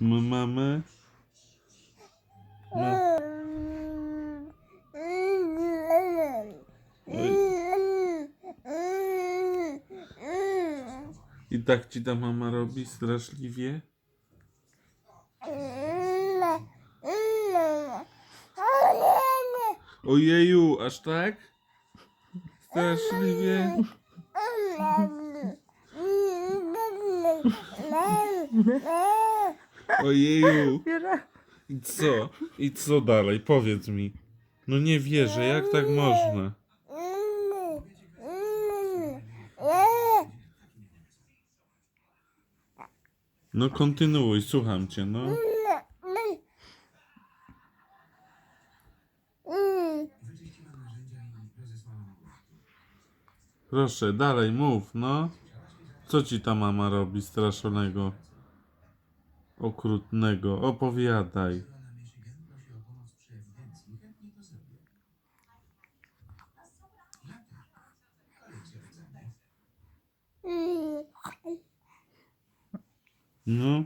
Ma mamę? Ma... I tak ci ta mama robi straszliwie? Ojeju, aż tak? Straszliwie? Ojeju. I co? I co dalej? Powiedz mi. No nie wierzę, jak tak można? No kontynuuj, słucham cię, no. Proszę, dalej mów, no. Co ci ta mama robi straszonego? Okrutnego, opowiadaj. No.